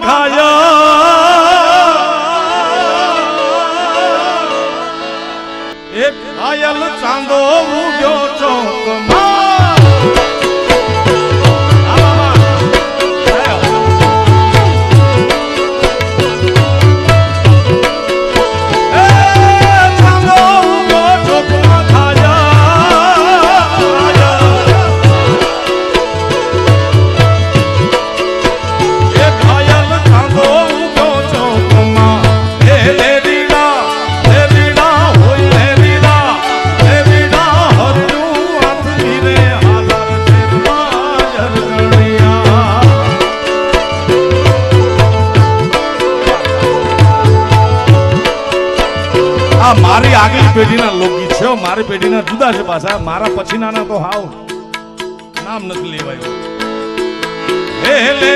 看呀。આ મારી આગલી પેઢીના લોકગીત છે મારી પેઢીના જુદા છે પાછા મારા પછીના તો હાવ નામ નથી લેવાયું હે લે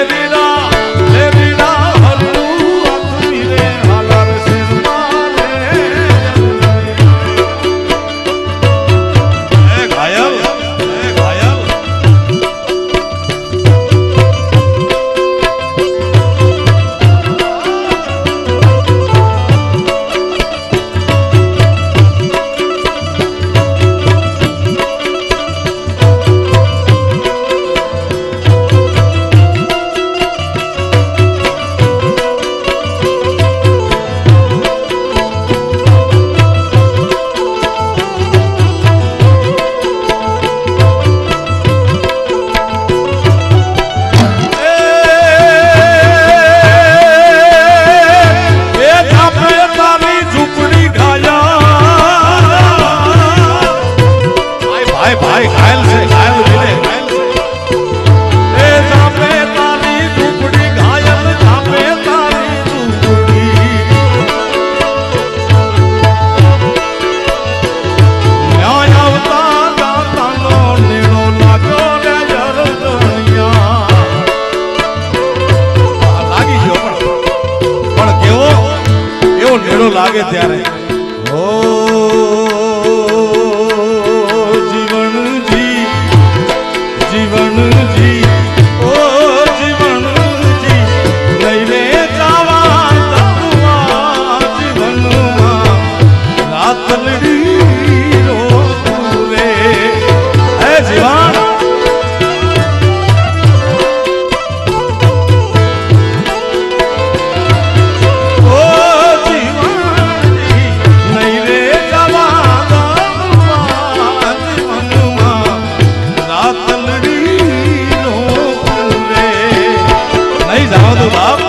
they મનુ બાપ.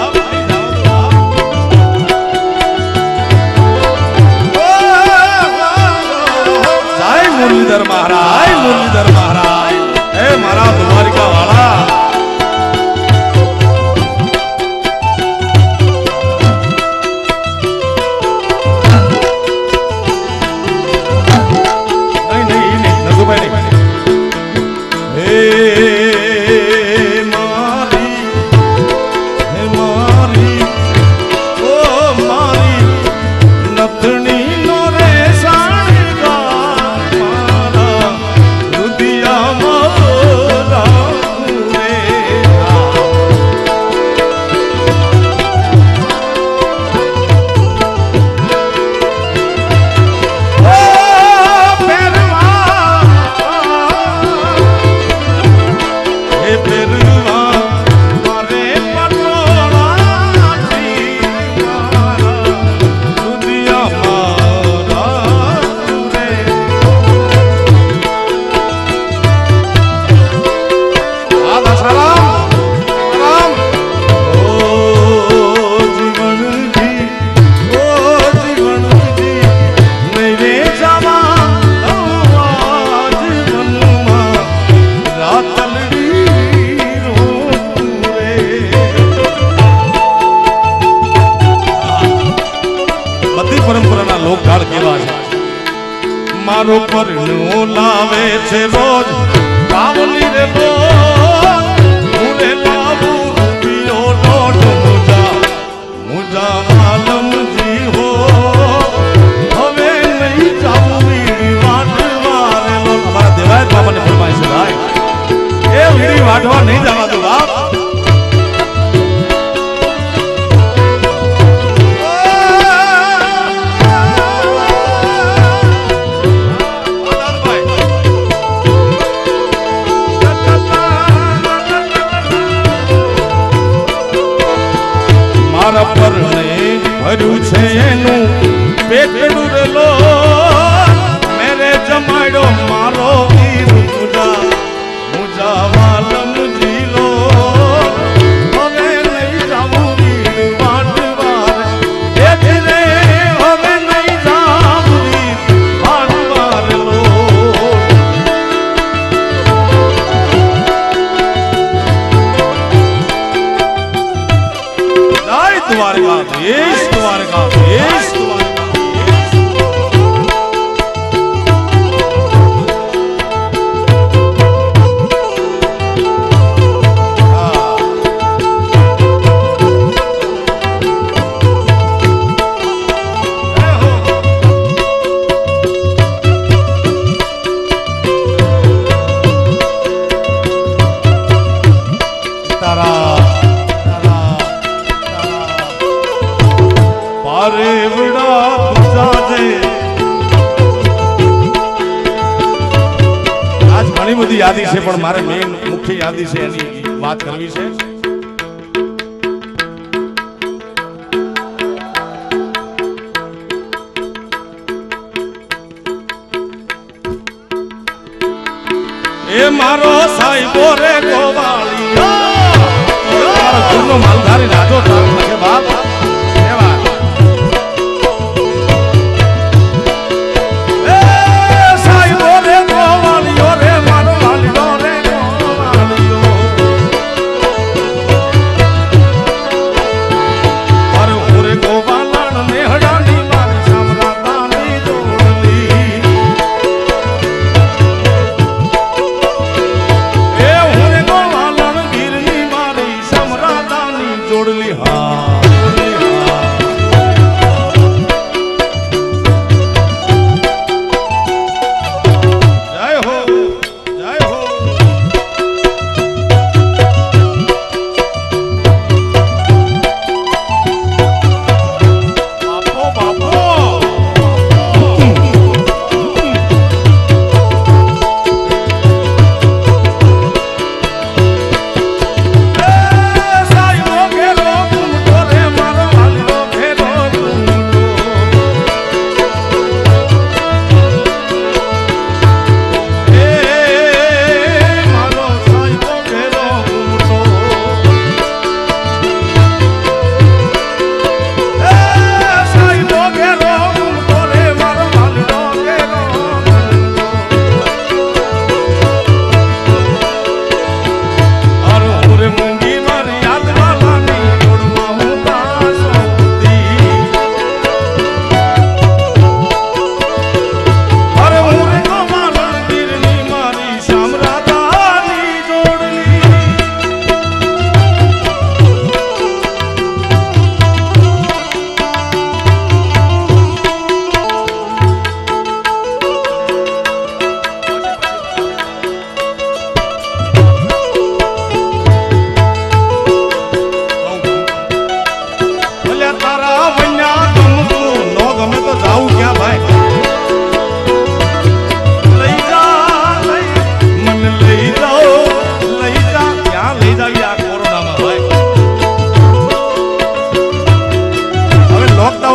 કર્યું છે એનું. પેટનું રલો મીઠી યાદી છે એની વાત કરવી છે. એ મારો સાહેબો રે ગોવાળી મારો જૂનો માલધારી રાજો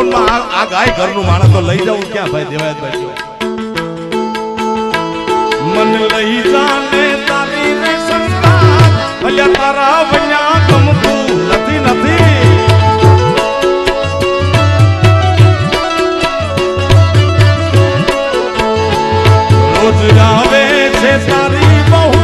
લોકડાઉનમાં આ ગાય ઘરનું માણસ તો લઈ જવું ક્યાં ભાઈ દેવાયતભાઈ મન લઈ જાને તારા વણ્યા ગમતું નથી નથી. રોજ આવે છે તારી બહુ